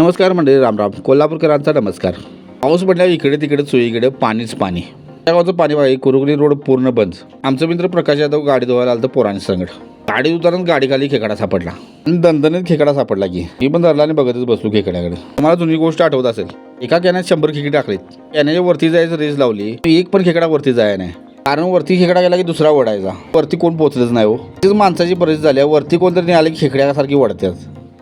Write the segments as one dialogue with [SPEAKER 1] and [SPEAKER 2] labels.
[SPEAKER 1] नमस्कार मंडळी रामराम. कोल्हापूरकरांचा नमस्कार. पाऊस पडल्यावर इकडे तिकडे चोईकडे पाणीच पाणी. त्या गावचं पाणी पाहिजे कुरुगली रोड पूर्ण बंद. आमचं मित्र प्रकाश यादव गाडी धुवायला आलं तर पोरांनी संगड गाडी उतरत गाडीखाली खेकडा सापडला. आणि दणदणीत खेकडा सापडला की. मी पण धरला आणि बघतच बसलो खेकड्याकडे. तुम्हाला जुनी गोष्ट आठवत असेल. एका कॅनात शंभर खेकडे टाकलीत. कॅन्याच्या वरती जायचं रेस लावली. एक पण खेकडा वरती जाय नाही. कारण वरती खेकडा गेला की दुसरा ओढायचा. वरती कोण पोचलंच नाही हो. तीच माणसाची परिस्थिती झाली आहे. वरती कोणतरी आले की खेकड्यासारखी वडतात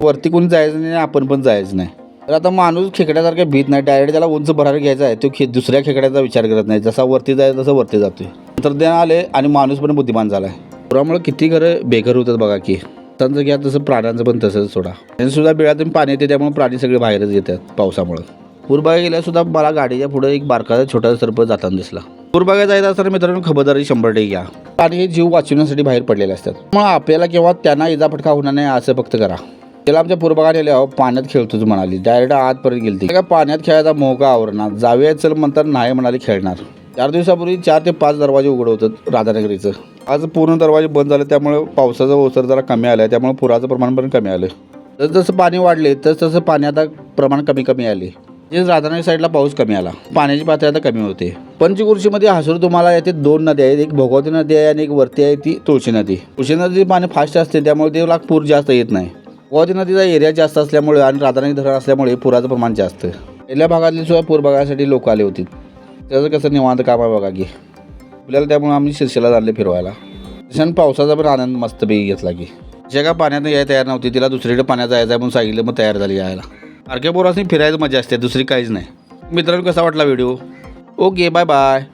[SPEAKER 1] वरती कोणी जायचं नाही आपण पण जायचं नाही. तर आता माणूस खेकड्यासारखा भीत नाही. डायरेक्ट त्याला उंच भरायला घ्यायचा आहे. तो खे दुसऱ्या खेकड्याचा विचार करत नाही. जसा वरती जायचं तसं वरती जातोय. तंत्रज्ञान आले आणि माणूस पण बुद्धिमान झाला आहे पुरामुळे किती घरं बेघर होतात बघा की. त्यांचं घ्या तसं प्राण्यांचं पण तसंच सोडा. त्यांनीसुद्धा बिळातून पाणी येते त्यामुळे प्राणी सगळे बाहेरच येतात पावसामुळं. पूरबागा गेल्यासुद्धा मला गाडीच्या पुढे एक बारकाचा छोटासा सर्प जाताना दिसला. पूरबागा जायचं असताना मित्रांनो खबरदारी शंभर टक्के घ्या. आणि हे जीव वाचवण्यासाठी बाहेर पडलेले असतात. मग आपल्याला केव्हा त्यांना इजा फटका होणार नाही असं फक्त करा. त्याला आमच्या पूर्वभागात नेले अहो पाण्यात खेळतोच म्हणाली. डायरेक्ट आतपर्यंत गेली काय पाण्यात खेळायचा मोका आवरणार. जाऊया चल म्हणतात नाही म्हणाली खेळणार. चार दिवसापूर्वी चार ते पाच दरवाजे उघड होतात राधानगरीचं. आज पूर्ण दरवाजे बंद झाले त्यामुळे पावसाचा ओसर जरा कमी आला त्यामुळे पुराचं प्रमाण पण कमी आलं. जसं जसं पाणी वाढले तस तसं पाणी आता प्रमाण कमी कमी आले. जे राधानगरी साईडला पाऊस कमी आला. पाण्याची पातळी आता कमी होते. पंचकुर्शीमध्ये हसूर तुम्हाला येथे दोन नद्या आहेत. एक भोगावती नदी आहे आणि एक वरती आहे ती तुळशी नदी. तुळशी नदी पाणी फास्ट असते त्यामुळे ते पूर जास्त येत नाही. भोगावती नदीचा एरिया जास्त असल्यामुळे आणि राधानगरी धरण असल्यामुळे पुराचं प्रमाण जास्त. पहिल्या भागातली सुद्धा पूर बघायसाठी लोक आले होते. त्याचं कसं निवांत काम आहे बघा की. आपल्याला त्यामुळे आम्ही शिर्षेला जाणले फिरवायला. तशानं पावसाचा पण आनंद मस्तपैकी घेतला की. जे का पाण्यात यायला तयार नव्हती तिला दुसरीकडे पाण्यात जायचं आहे म्हणून सांगितलं मग तयार झाली यायला. बारक्या पोरासनी फिरायचं मजा असते दुसरी काहीच नाही. मित्रांनो कसा वाटला व्हिडिओ? Okay bye bye